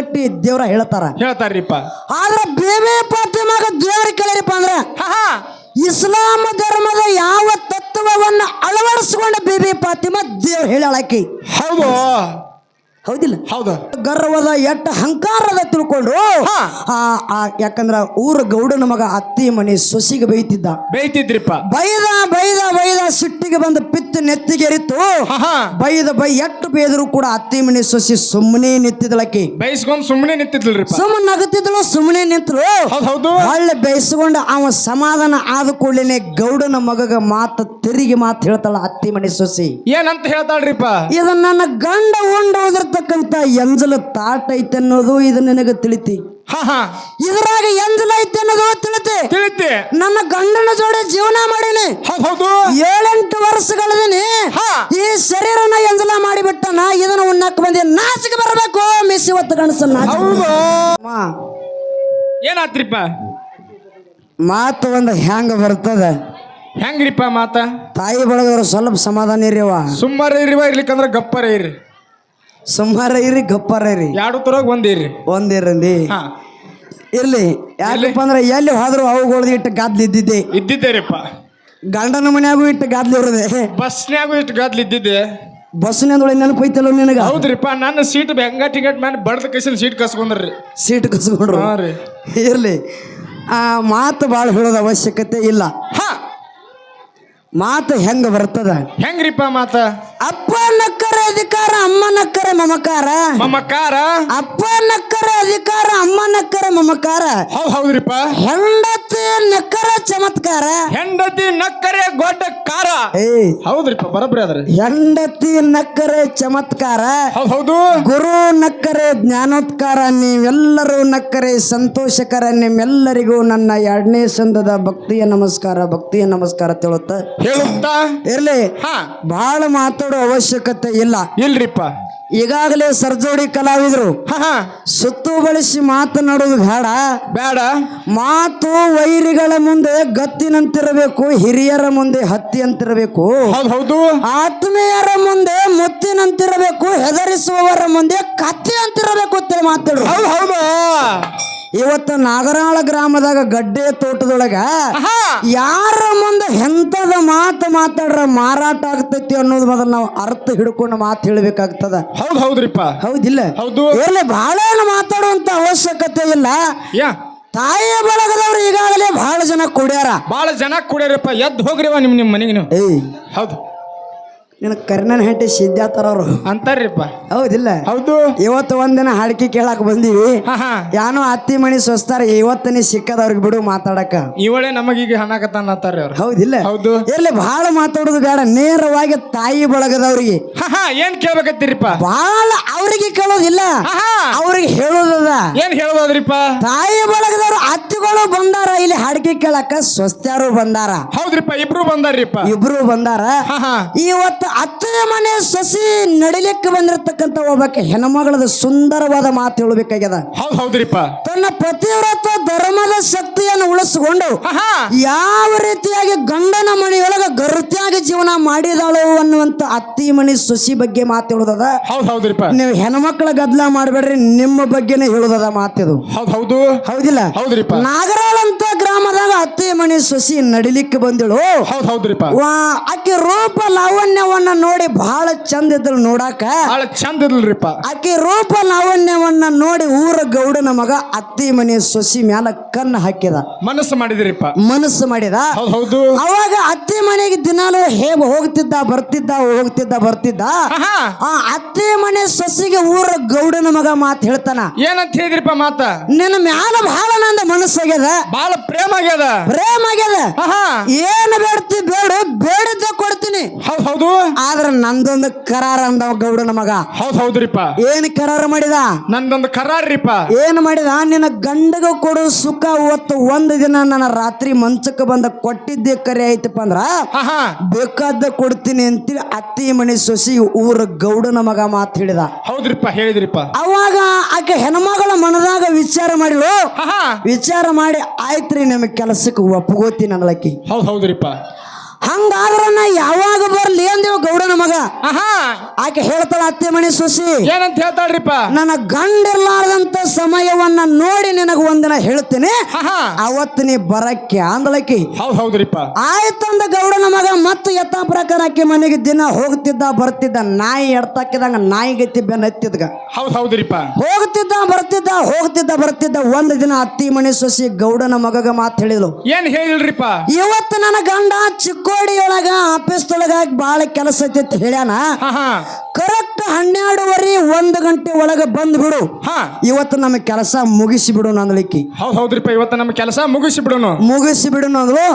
ಕಟ್ಟಿ ದೇವ್ರ ಹೇಳ್ತಾರ. ಹೇಳ್ತಾರ್ರಿಪ್ಪ. ಆದ್ರೆ ಬೇಬೆ ಫಾತಿಮಾಗ ದೇವ್ರ ಕೇಳಿರಿಪ್ಪ ಅಂದ್ರ ಇಸ್ಲಾಂ ಧರ್ಮದ ಯಾವ ತತ್ವವನ್ನ ಅಳವಡಿಸಿಕೊಂಡ ಬೇಬಿ ಪಾತಿಮ ದೇವ್ರ ಹೇಳಾಕಿ ಹೌದು. ಹೌದಿಲ್ಲ? ಹೌದು. ಗರ್ವದ ಎಟ್ಟ ಹಂಕಾರದ ತಿಳ್ಕೊಂಡ್ರು ಯಾಕಂದ್ರ ಊರ ಗೌಡನ ಮಗ ಅತ್ತಿ ಮನೆ ಸೊಸಿಗೆ ಬೈತಿದ್ದ ಬೈತಿದ್ರಿಪ್ಪ ಬೈದ ಬೈದ ಬೈದ ಸಿಟ್ಟಿಗೆ ಬಂದ ಪಿತ್ತ ನೆತ್ತಿಗೆರಿತು. ಬೈದ ಬೈ ಎಟ್ಟು ಬೇದರು ಕೂಡ ಅತ್ತಿ ಮನೆ ಸೊಸಿ ಸುಮ್ಮನೆ ನಿಂತಿದ್ಲಕಿ ಬೈಸ್ಕೊಂಡ್ ಸುಮ್ಮನೆ ನಿಂತಿದ್ಲ್ರಿಪ್ಪ. ಸುಮ್ಮನೆ ನಗತಿದ್ಲು ಸುಮ್ಮನೆ ನಿಂತರು ಹೊಳ್ಳೆ ಬೇಯಿಸ್ಕೊಂಡು ಅವ ಸಮಾಧಾನ ಆದ ಕೂಡಲೇ ಗೌಡನ ಮಗಗ ಮಾತು ತಿರುಗಿ ಮಾತು ಹೇಳ್ತಾಳ ಅತ್ತಿ ಮನೆ ಸೊಸಿ. ಏನಂತ ಹೇಳ್ತಾಳ್ರಿಪ್ಪ? ಇದು ನನ್ನ ಗಂಡ ಉಂಡು ಹೋದಿರ್ತಕ್ಕಂಥ ಎಂಜಲ ತಾಟ ಐತೆ ಅನ್ನೋದು ಇದು ನಿನಗೆ ತಿಳಿತಿ. ಇದ್ರಾಗ ಎಂಜಲ ಐತೆ ಅನ್ನೋದು ತಿಳಿತಿ? ತಿಳಿತಿ. ನನ್ನ ಗಂಡನ ಜೋಡಿ ಜೀವನ ಮಾಡೀನಿ. ಹೌದು ಏಳೆಂಟು ವರ್ಷಗಳದೀನಿ ಹಾ. ಈ ಶರೀರನ ಎಂಜಲ ಮಾಡಿಬಿಟ್ಟನ ಇದನ್ನ ಉಣ್ಣಕ್ ಬಂದಿ. ನಾಚಿಕೆ ಬರಬೇಕು ಮಿಸ್ ಇವತ್ತು ಗಣಸನ್ನ ಏನಾತ್ರಿಪ್ಪ? ಮಾತು ಒಂದು ಹೆಂಗ ಬರ್ತದ? ಹೆಂಗ್ರಿಪ್ಪ ಮಾತ? ತಾಯಿ ಬಳಗವ್ರು ಸ್ವಲ್ಪ ಸಮಾಧಾನ ಇರಿವ ಸುಮ್ಮಾರ ಇರಿವ ಇರ್ಲಿಕ್ಕಂದ್ರ ಗಪ್ಪರ ಇರಿ ಸುಮಾರ ಇರಿ ಗಪ್ಪರ ಇರಿ. ಎರಡು ತರ ಒಂದಿರ್ರಿ ಇರ್ರಿ. ಒಂದಿರಂದಿ ಹಾ. ಇರ್ಲಿ. ಯಾಕಪ್ಪ ಅಂದ್ರೆ ಎಲ್ಲಿ ಹೋದ್ರು ಅವುಗಳ್ದು ಇಟ್ಟು ಗಾದ್ಲಿ ಇದ್ದಿದ್ದೆ. ಇದ್ದಿದ್ದೇರಿಪ್ಪ. ಗಂಡನ ಮನ್ಯಾಗೂ ಇಟ್ಟು ಗಾದ್ಲಿ ಇರೋದೆ. ಬಸ್ನ್ಯಾಗು ಇಷ್ಟು ಗಾದ್ಲಿ ಇದ್ದಿದ್ದೆ. ಬಸ್ಸಿನೊಳಗೆ ನೆನಪೈತಲ್ಲ ನಿನಗ? ಹೌದ್ರಿಪ್ಪ ನನ್ನ ಸೀಟ್ ಹೆಂಗ ಟಿಕೆಟ್ ಮಾಡಿ ಬಡ್ದ ಕೈಸಿನ ಸೀಟ್ ಕಸ್ಕೊಂಡ್ರಿ. ಸೀಟ್ ಕಸ್ಕೊಂಡ್ರು. ಹಾ ರೀ. ಇರ್ಲಿ. ಆ ಮಾತು ಭಾಳ ಹೇಳೋದ ಅವಶ್ಯಕತೆ ಇಲ್ಲ. ಹಾ. ಮಾತು ಹೆಂಗ ಬರ್ತದ? ಹೆಂಗ್ರಿಪ್ಪ ಮಾತ? ಅಪ್ಪ ನಕ್ಕರೆ ಅಧಿಕಾರ ಅಮ್ಮ ನಕ್ಕರೆ ಮಮಕಾರ? ಮಮಕಾರ? ಅಪ್ಪ ನಕ್ಕರೆ ಅಧಿಕಾರ ಅಮ್ಮ ನಕ್ಕರೆ ಮಮಕಾರ? ಹೌದ್ ಹೌದ್ರಿಪ್ಪ. ಹೆಂಡತಿ ನಕ್ಕರ ಚಮತ್ಕಾರ? ಹೆಂಡತಿ ನಕ್ಕರೆ ಗೊಡ್ಡ ಕಾರ. ಏಯ್. ಹೌದ್ರಿಪ್ಪ ಬರಬ್ರಿ ಅದ್ರ ಹೆಂಡತಿ ನಕ್ಕರೆ ಚಮತ್ಕಾರ? ಹೌದ್ ಹೌದು. ಗುರು ನಕ್ಕರೆ ಜ್ಞಾನೋತ್ಕಾರ ನೀವೆಲ್ಲರೂ ನಕ್ಕರೆ ಸಂತೋಷಕರ ನಿಮ್ಮೆಲ್ಲರಿಗೂ ನನ್ನ ಎರಡನೇ ಸಂದದ ಭಕ್ತಿಯ ನಮಸ್ಕಾರ ಭಕ್ತಿಯ ನಮಸ್ಕಾರ ತಿಳುತ್ತ. ಹೇಳುತ್ತಾ? ಇರ್ಲಿ. ಹಾ. ಬಹಳ ಮಾತಾಡೋ ಅವಶ್ಯಕತೆ ಇಲ್ಲ. ಇಲ್ರಿಪ್ಪ. ಈಗಾಗಲೇ ಸರ್ಜೋಡಿ ಕಲಾವಿದರು. ಸುತ್ತು ಬಳಸಿ ಮಾತನಾಡೋದು ಬೇಡ. ಬೇಡ. ಮಾತು ವೈರಿಗಳ ಮುಂದೆ ಗತ್ತಿನಂತಿರಬೇಕು ಹಿರಿಯರ ಮುಂದೆ ಹತ್ತಿಯಂತಿರಬೇಕು. ಅಂತಿರಬೇಕು ಹೌದು. ಆತ್ಮೀಯರ ಮುಂದೆ ಮುತ್ತಿನಂತಿರಬೇಕು ಹೆದರಿಸುವವರ ಮುಂದೆ ಕತ್ತಿ ಅಂತಿರಬೇಕು ಅಂತ ಮಾತಾಡು ಹೌದ್ ಹೌದು. ಇವತ್ತು ನಾಗರಾಳ ಗ್ರಾಮದಾಗ ಗಡ್ಡೆ ತೋಟದೊಳಗ ಯಾರ ಮುಂದೆ ಎಂಥದ ಮಾತು ಮಾತಾಡ್ರ ಮಾರಾಟ ಆಗ್ತೈತಿ ಅನ್ನೋದು ಮೊದಲು ನಾವು ಅರ್ಥ ಹಿಡ್ಕೊಂಡು ಮಾತು ಹೇಳಬೇಕಾಗ್ತದ. ಹೌದು ಹೌದ್ರಿಪ್ಪ. ಹೌದಿಲ್ಲ? ಹೌದು. ಇರ್ಲಿ ಬಹಳ ಮಾತಾಡುವಂತ ಅವಶ್ಯಕತೆ ಇಲ್ಲ. ಯಾ. ತಾಯಿಯ ಬಳಗದವ್ರು ಈಗಾಗಲೇ ಬಹಳ ಜನ ಕುಡಿಯಾರ. ಬಹಳ ಜನ ಕುಡಿಯಾರಪ್ಪ. ಎದ್ದು ಹೋಗ್ರಿವ ನಿಮ್ ನಿಮ್ ಮನೆಗೆ ನೀವು ಹೌದು. ನಿನ್ನ ಕರ್ಣನ ಹೆಂಡತಿ ಸಿದ್ಧಾತರ ಅವರು. ಅಂತಾರ್ರಿಪ್ಪ. ಹೌದಿಲ್ಲ? ಹೌದು. ಇವತ್ತು ಒಂದಿನ ಹಾಡ್ಕಿ ಕೇಳಕ್ ಬಂದೀವಿ. ಯಾನೋ ಅತ್ತಿ ಮಣಿ ಸ್ವಸ್ತಾರ ಇವತ್ತನೇ ಸಿಕ್ಕದವ್ರಿಗೆ ಬಿಡು ಮಾತಾಡಕ. ಇವಳೆ ನಮಗೀಗ ಹಣಕತ್ತಾನ ಅಂತಾರೆ ಅವ್ರು. ಹೌದಿಲ್ಲ? ಹೌದು. ಇರ್ಲಿ ಬಹಳ ಮಾತಾಡೋದು ಬೇಡ. ನೇರವಾಗಿ ತಾಯಿ ಬಳಗದವ್ರಿಗೆ. ಏನ್ ಕೇಳ್ಬೇಕತ್ತೀರಿಪ್ಪ? ಬಹಳ ಅವ್ರಿಗೆ ಕೇಳೋದಿಲ್ಲ ಅವ್ರಿಗೆ ಹೇಳೋದದ ಏನ್ ಹೇಳ್ಬೋದ್ರಿಪ್ಪ ತಾಯಿ ಬಳಗದವ್ರು ಅತ್ತಿಗಳು ಬಂದಾರ ಇಲ್ಲಿ ಹಾಡ್ಕಿ ಕೇಳಕ ಸ್ವಸ್ತ್ಯಾರು ಬಂದಾರ. ಹೌದ್ರಿಪ್ಪ ಇಬ್ರು ಬಂದಾರ್ರಿಪ್ಪ. ಇಬ್ರು ಬಂದಾರ. ಇವತ್ತು ಅತ್ತೆಯ ಮನೆ ಸಸಿ ನಡಿಲಿಕ್ಕೆ ಬಂದಿರತಕ್ಕಂತ ಒಬ್ಬಕ್ಕೆ ಹೆಣ್ಮಗಳದ ಸುಂದರವಾದ ಮಾತು ಹೇಳಬೇಕಾಗ್ಯದ. ಹೌದು ಹೌದ್ರಿಪ್ಪ. ತನ್ನ ಪತಿವ್ರತ ಧರ್ಮದ ಶಕ್ತಿಯನ್ನು ಉಳಿಸಿಕೊಂಡು ಯಾವ ರೀತಿಯಾಗಿ ಗಂಡನ ಮನೆಯೊಳಗ ಗರ್ತಿಯಾಗಿ ಜೀವನ ಮಾಡಿದಾಳು ಅನ್ನುವಂತ ಅತ್ತಿ ಮನೆ ಸಸಿ ಬಗ್ಗೆ ಮಾತು ಹೇಳೋದದ. ಹೌದ್ ಹೌದ್ರಿಪ್ಪ. ನೀವು ಹೆಣ್ಮಕ್ಳ ಗದ್ಲ ಮಾಡಬೇಡ್ರಿ ನಿಮ್ಮ ಬಗ್ಗೆನೇ ಹೇಳೋದದ ಮಾತಿದು ಹೌದ್ ಹೌದು. ಹೌದಿಲ್ಲ? ಹೌದ್ರಿಪ್ಪ. ನಾಗರಾಳ್ ಅಂತ ಗ್ರಾಮದಾಗ ಅತ್ತಿ ಮನೆ ಸಸಿ ನಡಿಲಿಕ್ಕೆ ಬಂದಿಳು. ಹೌದ್ ಹೌದ್ರಿಪ್ಪ. ವಾ ಆಕೆ ರೂಪ ಲಾವಣ್ಯವನ್ನ ನೋಡಿ ಬಹಳ ಚಂದ ಇದ್ರು ನೋಡಾಕ. ಬಹಳ ಚಂದ ಇರ್ಲಿಪ್ಪ ಆಕಿ ರೂಪ ಲಾವಣ್ಯವನ್ನ ನೋಡಿ ಊರ ಗೌಡನ ಮಗ ಅತ್ತಿ ಮನೆ ಸೊಸಿ ಮ್ಯಾಲ ಕಣ್ಣು ಹಾಕಿದ. ಮನಸ್ಸು ಮಾಡಿದ್ರಿಪ್ಪ. ಮನಸ್ಸು ಮಾಡಿದ. ಹೌದ್ ಅವಾಗ ಅತ್ತಿ ಮನೆಗೆ ದಿನಾಲು ಹೇ ಹೋಗ್ತಿದ್ದ ಬರ್ತಿದ್ದ ಹೋಗ್ತಿದ್ದ ಬರ್ತಿದ್ದ. ಆ ಅತ್ತಿ ಮನೆ ಸೊಸಿಗೆ ಊರ ಗೌಡನ ಮಗ ಮಾತು ಹೇಳ್ತಾನ. ಏನಂತ ಹೇಳಿದ್ರಿಪ್ಪ ಮಾತ? ನಿನ್ನ ಮ್ಯಾಲ ಬಹಳ ನಂದ ಮನಸ್ಸಾಗ್ಯದ. ಬಹಳ ಪ್ರೇಮ ಆಗ್ಯದ ಪ್ರೇಮ ಆಗ್ಯದ ಏನ್ ಬೇಡ್ತಿ ಬೇಡ ಬೇಡದ ಕೊಡ್ತೀನಿ. ಹೌದು ಆದ್ರ ನಂದೊಂದು ಕರಾರ ಅಂದ ಗೌಡನ ಮಗ ಹೌದ್ ಹೌದ್ರಿಪ್ಪ. ಏನ್ ಕರಾರ ಮಾಡಿದ? ನಂದೊಂದು ಕರಾರ್ರಿಪ್ಪ. ಏನ್ ಮಾಡಿದ? ನಿನ್ನ ಗಂಡಗ ಕೊಡು ಸುಖ ಒತ್ತು ಒಂದ್ ದಿನ ನನ್ನ ರಾತ್ರಿ ಮಂಚಕ್ಕೆ ಬಂದ ಕೊಟ್ಟಿದ್ದೆ ಕರೆ ಐತಪ್ಪ ಅಂದ್ರ ಬೇಕಾದ ಕೊಡ್ತೀನಿ ಅಂತೇಳಿ ಅತ್ತಿ ಮನೆ ಸೊಸಿ ಊರ ಗೌಡನ ಮಗ ಮಾತು ಹೇಳಿದ. ಹೌದ್ರಿಪ್ಪ ಹೇಳಿದ್ರಿಪ್ಪ. ಅವಾಗ ಆಕೆ ಹೆಣ್ಮಗಳ ಮನದಾಗ ವಿಚಾರ ಹಾ ವಿಚಾರ ಮಾಡಿ ಆಯ್ತ್ರಿ ನಮಗೆ ಕೆಲಸಕ್ಕೆ ಒಪ್ಪಗೋತೀನಿ ಅನ್ನಲಕ್ಕಿ ಹೌದ್ ಹೌದ್ರಿಪ್ಪ. ಹಂಗಾದ್ರ ನಾ ಯಾವಾಗ ಬರ್ಲಿ ಅಂದೇವ ಗೌಡನ ಮಗ. ಹಾ ಹಾ ಆಕೆ ಹೇಳ್ತಾಳ ಅತ್ತೆ ಮಣಿ ಸೊಸಿ ಏನಂತ ಹೇಳ್ತಾಳ್ರಿಪ್ಪ? ನನ್ನ ಗಂಡಿರ್ಲಾರ್ದಂತ ಸಮಯವನ್ನ ನೋಡಿ ನಿನಗ ಒಂದಿನ ಹೇಳ್ತೀನಿ. ಆಹಾ. ಅವತ್ತು ನೀ ಬರಕ್ಕೆ ಅಂದಳಕಿ ಹೌದ್ ಹೌದ್ರಿಪ್ಪ. ಆಯ್ತಂದ ಗೌಡನ ಮಗ ಮತ್ತೆ ಎತ್ತ ಪ್ರಕಾರ ಆಕಿ ಮನೆಗೆ ದಿನ ಹೋಗ್ತಿದ್ದ ಬರ್ತಿದ್ದ ನಾಯಿ ಎಡ್ತಾಕಿದಂಗ ನಾಯಿ ಗತಿ ಬೆನ್ನ ಹತ್ತಿದ್ಗ ಹೌದ್ ಹೌದ್ರಿಪ್ಪ. ಹೋಗ್ತಿದ್ದ ಬರ್ತಿದ್ದ ಹೋಗ್ತಿದ್ದ ಬರ್ತಿದ್ದ ಒಂದ್ ದಿನ ಅತ್ತಿ ಮಣಿ ಸೊಸಿ ಗೌಡನ ಮಗಗ ಮಾತು ಹೇಳಿದ್ಲು. ಏನ್ ಹೇಳಿಲ್ರಿಪ್ಪ? ಇವತ್ತು ನನ್ನ ಗಂಡ ಚಿಕ್ಕೋಡಿಯೊಳಗ ಆಫೀಸ್ದೊಳಗ ಬಾಳ ಕೆಲಸ ಐತಿ ಅಂತ ಹೇಳ್ಯಾನ ಕರೆಕ್ಟ್ ಹನ್ನೆರಡುವರೆ ಒಂದು ಗಂಟೆ ಒಳಗ ಬಂದ್ ಬಿಡು. ಹಾ. ಇವತ್ತು ನಮ್ಮ ಕೆಲಸ ಮುಗಿಸಿ ಬಿಡು ನಂದಳಿಕ್ಕಿ ಹೌದ್ ಹೌದ್ರಿಪ್ಪ ಇವತ್ತು ನಮ್ಮ ಕೆಲಸ ಮುಗಿಸಿ ಬಿಡೋನು ಮುಗಿಸಿ ಬಿಡು ಅಂದ್ಲು.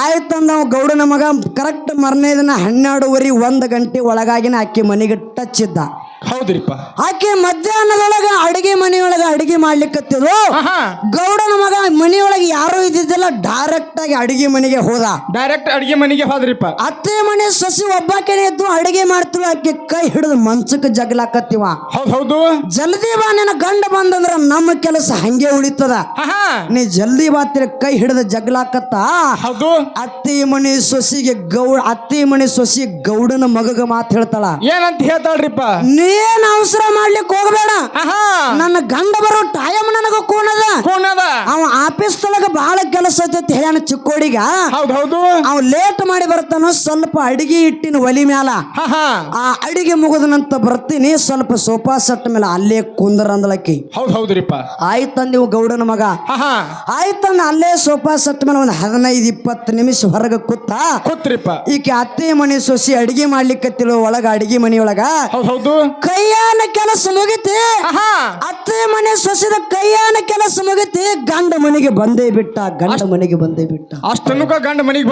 ಆಯ್ತಂದ ಗೌಡ ಗೌಡನ ಮಗ ಕರೆಕ್ಟ್ ಮರನೇ ದಿನ ಹನ್ನೆರಡುವರೆ ಒಂದು ಗಂಟೆ ಒಳಗಾಗಿನ ಅಕ್ಕಿ ಮನೆಗೆ ಟಚ್ ಇದ್ದ. ಹೌದ್ರಿಪ್ಪ. ಆಕೆ ಮಧ್ಯಾಹ್ನದೊಳಗ ಅಡಿಗೆ ಮನೆಯೊಳಗ ಅಡಿಗೆ ಮಾಡ್ಲಿಕ್ಕತ್ತಿದ್ರು ಗೌಡನ ಮಗ ಮನೆಯೊಳಗೆ ಯಾರು ಇದ್ದಿದ್ದಿಲ್ಲ ಡೈರೆಕ್ಟ್ ಆಗಿ ಅಡಿಗೆ ಮನೆಗೆ ಹೋದ. ಡೈರೆಕ್ಟ್ ಅಡಿಗೆ ಮನೆಗೆ ಹೋದ್ರಿಪ್ಪ. ಅತ್ತೆ ಮನೆ ಸೊಸಿ ಒಬ್ಬಾಕೆನೆ ಇದ್ದು ಅಡಿಗೆ ಮಾಡ್ತಿಳು ಆಕೆ ಕೈ ಹಿಡಿದು ಮಂಚಕ್ಕೆ ಜಗ್ಲಾಕತ್ತಿವ. ಹೌದ್ ಹೌದು. ಜಲ್ದಿ ಬಾ ನಿನ್ನ ಗಂಡ ಬಂದಂದ್ರ ನಮ್ಮ ಕೆಲಸ ಹಂಗೆ ಉಳಿತದ. ನೀ ಜಲ್ದಿ ಬಾತಿರ ಕೈ ಹಿಡಿದು ಜಗ್ಲಾಕತ್ತ. ಹೌದು. ಅತ್ತಿ ಮನೆ ಸೊಸಿಗೆ ಗೌಡ ಅತ್ತಿ ಮನೆ ಸೊಸಿ ಗೌಡನ ಮಗಗ ಮಾತು ಹೇಳ್ತಾಳ. ಏನಂತ ಹೇಳ್ತಾಳ್ರಿಪ್ಪ? ನೀನ್ ಅವಸರ ಮಾಡ್ಲಿಕ್ಕೆ ಹೋಗಬೇಡ. ನನ್ನ ಗಂಡ ಬರೋ ಟೈಮ್ ನನಗ ಕೋಣದ ಕೋಣದ ಅವ ಆಫೀಸ್ ಒಳಗ ಬಹಳ ಕೆಲಸ ಐತಿ ಹೇಳ್ಯಾನ ಚಿಕ್ಕೋಡಿಗ. ಹೌದೌದು ಹೌದು. ಅವ ಲೇಟ್ ಮಾಡಿ ಬರ್ತಾನ ಸ್ವಲ್ಪ ಅಡಿಗೆ ಇಟ್ಟಿನ ಒಲಿ ಮ್ಯಾಲ. ಆ ಅಡಿಗೆ ಮುಗಿದನಂತ ಬರ್ತೀನಿ ಸ್ವಲ್ಪ ಸೋಫಾ ಸೆಟ್ ಮೇಲೆ ಅಲ್ಲೇ ಕುಂದ್ರ ಅಂದಳಕಿ ಹೌದ್ ಹೌದ್ರಿಪ್ಪ. ಆಯ್ತಂದ ನೀವು ಗೌಡನ ಮಗ. ಆಯ್ತಂದ ಅಲ್ಲೇ ಸೋಫಾ ಸೆಟ್ ಮೇಲೆ ಒಂದು ಹದಿನೈದು ಇಪ್ಪತ್ತು ನಿಮಿಷ ಹೊರಗೆ ಕೂತ. ಕೂತ್ರಿಪ್ಪ. ಈಕೆ ಅತ್ತೆ ಮನೆ ಸೊಸಿ ಅಡಿಗೆ ಮಾಡ್ಲಿಕ್ಕೆ ಒಳಗ ಅಡಿಗೆ ಮನೆಯೊಳಗ. ಹೌದು. ಕೈಯಾನ ಕೆಲಸ ಮುಗಿತಿ ಅತ್ತೆ ಮನೆ ಸೊಸಿದ ಕೈಯಾನ ಕೆಲಸ ಮುಗಿತಿ ಗಂಡ ಮನೆಗೆ ಬಂದೇ ಬಿಟ್ಟ ಗಂಡ ಮನೆಗೆ ಬಂದೇ ಬಿಟ್ಟ. ಅಷ್ಟನ್ನು ಗಂಡ ಮನೆಗೆ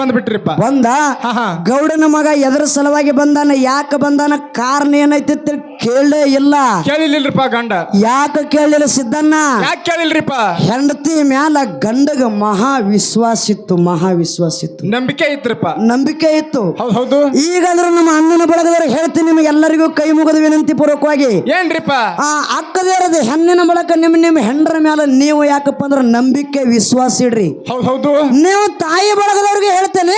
ಬಂದ? ಹಾ ಹಾ ಗೌಡನ ಮಗ ಎದರ ಸಲುವಾಗಿ ಬಂದಾನ ಯಾಕೆ ಬಂದಾನ ಕಾರಣ ಏನೈತಿ ಕೇಳಲೇ ಕೇಳೇ ಇಲ್ಲ. ಕೇಳಿಲ್ಲಪ್ಪ ಗಂಡ. ಯಾಕೆ ಕೇಳಿಲ್ಲ ಸಿದ್ದಣ್ಣ? ಯಾಕೆ ಕೇಳಿಲ್ರಿಪ್ಪ? ಹೆಂಡತಿ ಮ್ಯಾಲ ಗಂಡಗ ಮಹಾ ವಿಶ್ವಾಸ ಇತ್ತು ಮಹಾ ವಿಶ್ವಾಸ ಇತ್ತು. ನಂಬಿಕೆ ಇತ್ತಪ್ಪ ನಂಬಿಕೆ ಇತ್ತು. ಹೌದು ಹೌದು. ಅಂದ್ರೆ ನಮ್ಮ ಅಣ್ಣನ ಬಳಗದವ್ರು ಹೇಳ್ತೀನಿ ನಿಮಗೆ ಎಲ್ಲರಿಗೂ ಕೈ ಮುಗಿದ ವಿನಂತಿ ಪೂರ್ವಕವಾಗಿ ಏನ್ರಿಪ್ಪ? ಆ ಅಕ್ಕದೇರದ ಹೆಣ್ಣಿನ ಬಳಕ ನಿಮ್ ನಿಮ್ಮ ಹೆಂಡರ ಮೇಲೆ ನೀವು ಯಾಕಪ್ಪ ಅಂದ್ರ ನಂಬಿಕೆ ವಿಶ್ವಾಸ ಇಡ್ರಿ. ಹೌದು ಹೌದು. ನೀವು ತಾಯಿ ಬಳಗದವ್ರಿಗೆ ಹೇಳ್ತೇನೆ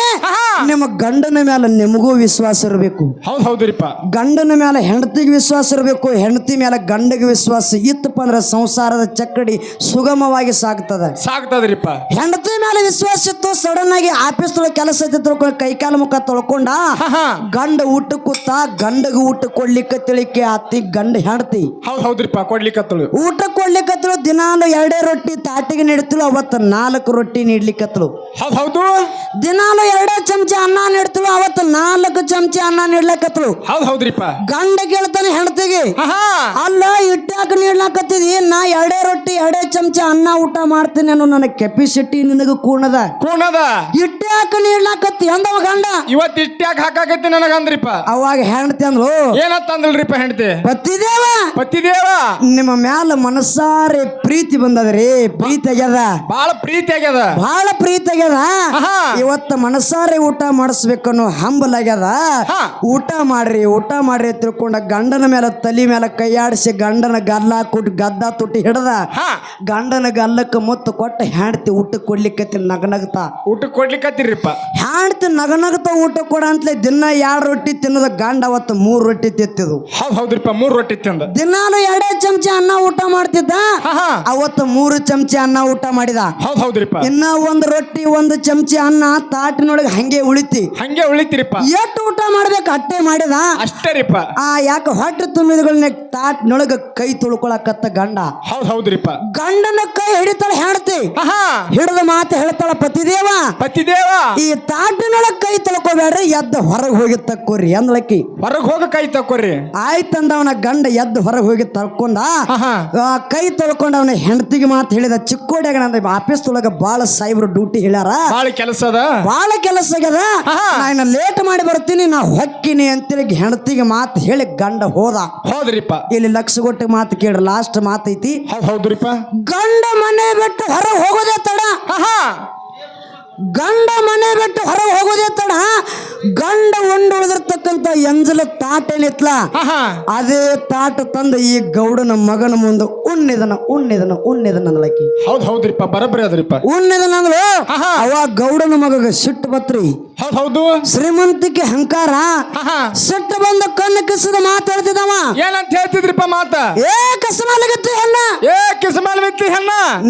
ನಿಮ್ಮ ಗಂಡನ ಮೇಲೆ ನಿಮಗೂ ವಿಶ್ವಾಸ ಇರಬೇಕು. ಹೌದು ಹೌದ್ರಿಪ್ಪ. ಗಂಡನ ಮೇಲೆ ಹೆಂಡತಿಗೆ ವಿಶ್ವಾಸ ಇರಬೇಕು ಹೆಂಡತಿ ಮೇಲೆ ಗಂಡಗೆ ವಿಶ್ವಾಸ ಇತ್ತಪ್ಪ ಅಂದ್ರೆ ಸಂಸಾರದ ಚಕ್ಕಡಿ ಸುಗಮವಾಗಿ ಸಾಗ್ತದ. ಸಾಕ್ತದ್ರಿಪ್ಪ ಹೆಂಡತಿ ಮೇಲೆ ವಿಶ್ವಾಸ ಇತ್ತು ಸಡನ್ ಆಗಿ ಆಫೀಸ್ ಒಳಗೆ ಕೆಲಸ ಐತಿ ತಿಳ್ಕೊಂಡು ಕೈಕಾಲ ಮುಖ ತೊಳ್ಕೊಂಡ ಗಂಡ ಊಟ ಕೂತ ಗಂಡಗ ಊಟ ಕೊಡ್ಲಿಕ್ಕೆ ತಿಳಿಕೆ ಅತ್ತಿ ಗಂಡ ಹೆಂಡತಿ. ಹೌದ್ ಹೌದ್ರಿಪ್ಪ ಕೊಡ್ಲಿಕ್ಕತ್ತಳು ಊಟ ಕೊಡ್ಲಿಕ್ಕತ್ತಳು ದಿನಾಲು ಎರಡೇ ರೊಟ್ಟಿ ತಾಟಿಗೆ ನೀಡ್ತಳು ಅವತ್ತು ನಾಲ್ಕು ರೊಟ್ಟಿ ನೀಡ್ಲಿಕ್ಕತ್ತಳು ಹೌದ್ ಹೌದು. ದಿನಾಲು ಎರಡೇ ಚಮಚ ಅನ್ನ ನೀಡ್ತಳು ಅವತ್ತು ನಾಲ್ಕು ಚಮಚ ಅನ್ನ ನೀಡ್ಲಕತ್ತಳು. ಹೌದ್ ಹೌದ್ರಿಪ್ಪ. ಗಂಡ ಕೇಳ್ತಾನೆ ಹೆಂಡತಿಗೆ ಅಲ್ಲ ಇಟ್ಟಾಕ ನೀಡ್ಲಾಕತ್ತಿದಿ ನಾ ಎರಡೇ ರೊಟ್ಟಿ ಎರಡೇ ಚಮಚ ಅನ್ನ ಊಟ ಮಾಡ್ತೀನಿ ಅನ್ನೋ ನನ್ನ ಕೆಪಿಸಿಟಿ ನಿನಗ ಕೂಣದ. ಕೋಣದ. ಇಟ್ಟಾಕ ನೀಡ್ಲಾಕತ್ತಿ ಅಂದವ ಗಂಡ. ಇವತ್ತು ಇಟ್ಟ್ಯಾಗ ಹಾಕಾಕೈತಿ ನನಗಂದ್ರಿಪ್ಪ. ಅವಾಗ ಹೆಂಡತಿ ಅಂದ್ಲು ಏನಂತ ಅಂದಲ್ರಿಪ್ಪ ಹೆಂಡತಿ ಪತಿದೇವ ಪತಿದೇವ ನಿಮ್ಮ ಮ್ಯಾಲ ಮನಸಾರೆ ಪ್ರೀತಿ ಬಂದದ್ರಿ ಪ್ರೀತಿ ಆಗ್ಯದ ಬಾಳ ಪ್ರೀತಿ ಆಗ್ಯದ ಬಹಳ ಪ್ರೀತಿ ಆಗ್ಯದ ಇವತ್ತು ಇವತ್ತ ಮನಸಾರೆ ಊಟ ಮಾಡಿಸ್ಬೇಕನ್ನೋ ಹಂಬಲ್ ಆಗ್ಯದ ಹಾ. ಊಟ ಮಾಡ್ರಿ ಊಟ ಮಾಡ್ರಿ ತಿಳ್ಕೊಂಡ ಗಂಡನ ಮೇಲೆ ತಲಿ ಮೇಲೆ ಕೈಯಾಡಿಸಿ ಗಂಡನ ಗಲ್ಲ ಕೊಟ್ಟು ಗದ್ದ ತುಟ್ಟಿ ಹಿಡ್ದ. ಹಾ. ಗಂಡನ ಗಲ್ಲಕ್ಕೆ ಮುತ್ತು ಕೊಟ್ಟ ಹೆಂಡ್ತಿ ಊಟ ಕೊಡ್ಲಿಕ್ಕೆ ನಗನಗ್ತಾ ಊಟ ಕೊಡ್ಲಿಕ್ಕತ್ತಿರ್ರಿಪ್ಪ. ಹೆಂಡ್ತಿ ನಗನಗತ ಊಟ ಕೊಡ ಅಂತಲೇ ದಿನ ಎರಡು ರೊಟ್ಟಿ ತಿನ್ನದ ಗಂಡ ಅವತ್ತು ಮೂರು ರೊಟ್ಟಿ ತಿತ್ತಿದು ಹೌದ್. ಹೌದ್ರಿಪ್ಪ ಮೂರು ರೊಟ್ಟಿ ತಿಂದ. ದಿನಾಲು ಎರಡೇ ಚಮಚ ಅನ್ನ ಊಟ ಮಾಡ್ತಿದ್ದ? ಹಾ ಹಾ. ಅವತ್ತು ಮೂರು ಚಮಚ ಅನ್ನ ಊಟ ಮಾಡಿದ. ಹೌದ್ ಹೌದ್ರಿಪ್ಪ ಇನ್ನ ಒಂದು ರೊಟ್ಟಿ ಒಂದು ಚಮಚ ಅನ್ನ ತಾಟಿನೊಳಗೆ ಹಂಗೆ ಉಳಿತಿ. ಹಂಗೆ ಉಳಿತಿರಿಪ್ಪ. ಎಷ್ಟು ಊಟ ಮಾಡ್ಬೇಕು ಅಟ್ಟೆ ಮಾಡಿದ? ಅಷ್ಟೇ ರೀಪ ಆ ಯಾಕೆ ಹೊಟ್ಟೆ ತುಂಬಿದಗಳನ್ನ ತಾಟಿನೊಳಗೆ ಕೈ ತುಳ್ಕೊಳಕತ್ತ ಗಂಡ. ಹೌದ್ ಹೌದ್ರಿಪ್ಪ ಗಂಡನ ಕೈ ಹಿಡಿತಾಳ ಹೆಂಡತಿ. ಹಾ ಹಾ. ಹಿಡಿದ ಮಾತು ಹೇಳ್ತಾಳ ಪತಿದೇವ. ಪತಿದೇವ. ಈ ತಾಟಿನೊಳಗೆ ಕೈ ತೊಳ್ಕೊಬೇಡ್ರಿ ಎದ್ದ ಹೊರಗೆ ಹೋಗಿ ತಕ್ಕೋರಿ ಅಂದ್ಲಕ್ಕಿ. ಹೊರಗ್ ಹೋಗ ಕೈ ತಕೋರಿ ಆಯ್ತಂದ ಅವನ ಗಂಡ ಎದ್ದು ಹೊರಗೆ ಹೋಗಿ ತಳ್ಕೊಂಡ ಆ, ಕೈ ತೊಳ್ಕೊಂಡ ಅವನ ಹೆಂಡತಿಗೆ ಮಾತು ಹೇಳಿದ ಚಿಕ್ಕೋಡ್ಯಾಗ ನನ್ನ ಆಫೀಸ್ ಒಳಗೆ ಬಾಳ ಸಾಹೇಬ್ರು ಡ್ಯೂಟಿ ಹೇಳ್ಯಾರ. ಬಾಳ ಕೆಲಸ ಅದ. ಭಾಳ ಕೆಲಸ ಆಗ್ಯದ. ಆಹಾ. ನಾನು ಲೇಟ್ ಮಾಡಿ ಬರ್ತೀನಿ ನಾ ಹೊಕ್ಕಿನಿ ಅಂತೇಳಿ ಹೆಂಡತಿಗೆ ಮಾತು ಹೇಳಿ ಗಂಡ ಹೋದ. ಹೌದ್ರಿಪ್ಪ. ಇಲ್ಲಿ ಲಕ್ಷ ಕೊಟ್ಟು ಮಾತು ಕೇಳ್ರಿ ಲಾಸ್ಟ್ ಮಾತೈತಿ. ಹೌದ್ ಹೌದ್ರಿಪ್ಪ. ಗಂಡ ಮನೆ ಬಿಟ್ಟು ಹೊರಗೆ ಹೋಗೋದೇ ತಡ. ಗಂಡ ಮನೆ ಬಿಟ್ಟು ಹೊರಗೆ ಹೋಗೋದೇ ತಡ. ಗಂಡ ಉಂಡು ಉಳಿದಿರ್ತಕ್ಕಂಥ ಎಂಜಲ ತಾಟೇನಿತ್ಲ ಹಾ ಹಾ ಅದೇ ತಾಟ ತಂದು ಈ ಗೌಡನ ಮಗನ ಮುಂದೆ ಉಣ್ಣಿದನ ಉಣ್ಣಿದನ ಉಣ್ಣಿದನ ಹೌದ್ ಹೌದ್ರಿಪ್ಪ ಬರಬ್ರಿ ಅದ್ರಿಪ್ಪ. ಉಣ್ಣಿದನ ಅಂದ್ರೆ. ಅವ ಗೌಡನ ಮಗಗ ಸಿಟ್ಟು ಬತ್ರಿ. ಹೌದ್. ಹೌದು. ಶ್ರೀಮಂತಿಕೆ ಹಂಕಾರ. ಸಿಟ್ಟು ಬಂದ ಕಣ್ಣು ಕಿಸದ ಮಾತಾಡ್ತಿದವ. ಏನಂತ ಹೇಳ್ತಿದ್ರಿಪ್ಪ ಮಾತ? ಏ ಕಸಮಾಲಗತ್ತಿ ಹೆಣ್ಣ. ಏ ಕಿಸ್ಮ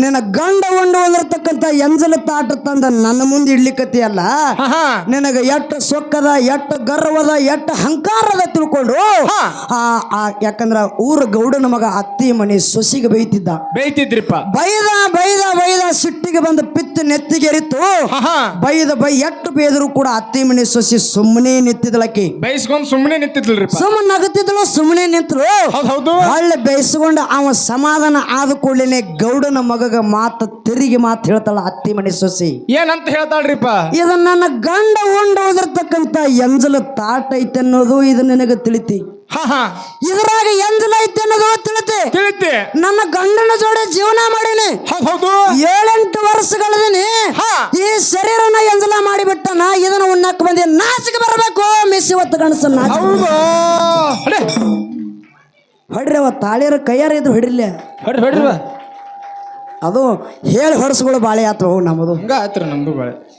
ನಿನ್ನ ಗಂಡ ಉಂಡು ಹೋಗಿರ್ತಕ್ಕಂಥ ಎಂಜಲ ತಾಟ ತಂದ ನನ್ನ ಮುಂದೆ ಇಡ್ಲಿಕ್ಕತ್ತಿ ಅಲ್ಲ ನಿನಗ ಎಟ್ಟು ಸೊಕ್ಕದ ಎಟ್ಟು ಗರ್ವದ ಎಟ್ಟು ಹಂಕಾರದ ತಿಳ್ಕೊಂಡು ಆ ಆ ಯಾಕಂದ್ರ ಊರ ಗೌಡನ ಮಗ ಅತ್ತಿ ಮನೆ ಸೊಸಿಗೆ ಬೈತಿದ್ದ. ಬೈತಿದ್ರಿಪ್ಪ. ಬೈದ ಬೈದ ಬೈದ ಸಿಟ್ಟಿಗೆ ಬಂದ ಪಿತ್ತ ನೆತ್ತಿಗೆರಿತು ಬೈದ ಬೈ ಎಟ್ಟು ಬೇದರು ಕೂಡ ಅತ್ತಿ ಮನೆ ಸೊಸಿ ಸುಮ್ಮನೆ ನಿಂತಿದ್ಲಕಿ ಬೈಸ್ಕೊಂಡ್ ಸುಮ್ಮನೆ ನಿಂತಿದ್ಲ್ರಿಪ್ಪ. ಸುಮ್ಮನೆ ನಗತಿದ್ಲು ಸುಮ್ಮನೆ ನಿಂತರು ಹೌದ್ ಹೊಳ್ಳೆ ಬೇಯಿಸ್ಕೊಂಡು ಅವ ಸಮಾಧಾನ ಆದ ಕೂಡಲೇ ಗೌಡನ ಮಗಗ ಮಾತ ತಿರುಗಿ ಮಾತು ಹೇಳ್ತಾಳ ಅತ್ತಿ ಮನೆ ಸೊಸಿ. ಏನಂತ ಹೇಳ್ತಾಳ್ರಿಪ್ಪ? ಇದು ನನ್ನ ಗಂಡ ಉಂಡು ಹೋದಿರ್ತಕ್ಕಂಥ ಎಂಜಲ ತಾಟ ಐತೆ ಅನ್ನೋದು ಇದು ನಿನಗೆ ತಿಳಿತಿ. ಇದ್ರಾಗ ಎಂಜಲ ಐತೆ ಅನ್ನೋದು ತಿಳಿತೆ? ತಿಳಿತಿ. ನನ್ನ ಗಂಡನ ಜೋಡಿ ಜೀವನ ಮಾಡೀನಿ. ಹೌದ್ ಏಳೆಂಟು ವರ್ಷಗಳದೀನಿ ಹಾ. ಈ ಶರೀರನ ಎಂಜಲ ಮಾಡಿಬಿಟ್ಟನ ಇದನ್ನ ಉಣ್ಣಕ್ ಬಂದಿ. ನಾಚಿಕೆ ಬರಬೇಕು ಮಿಸ್ ಇವತ್ತು ಗಣಸ ನಾಚಿಕೆ. ಹೌದು. ಹೊಡೆ ಹೊಡ್ರಿ ಅವ ತಾಳಿಯರ ಕೈಯಾರ ಇದ್ರು ಹೊಡಿರ್ಲಿ. ಹೊಡ್ರಿ ಹೊಡ್ರಿ. ಅದು ಹೇಳಿ ಹೊಡ್ಸ್ಗಳು ಬಾಳೆ ಆತು ನಮ್ಮದು. ಹಂಗ ಆತ್ರ ನಮ್ದು ಬಾಳೆ.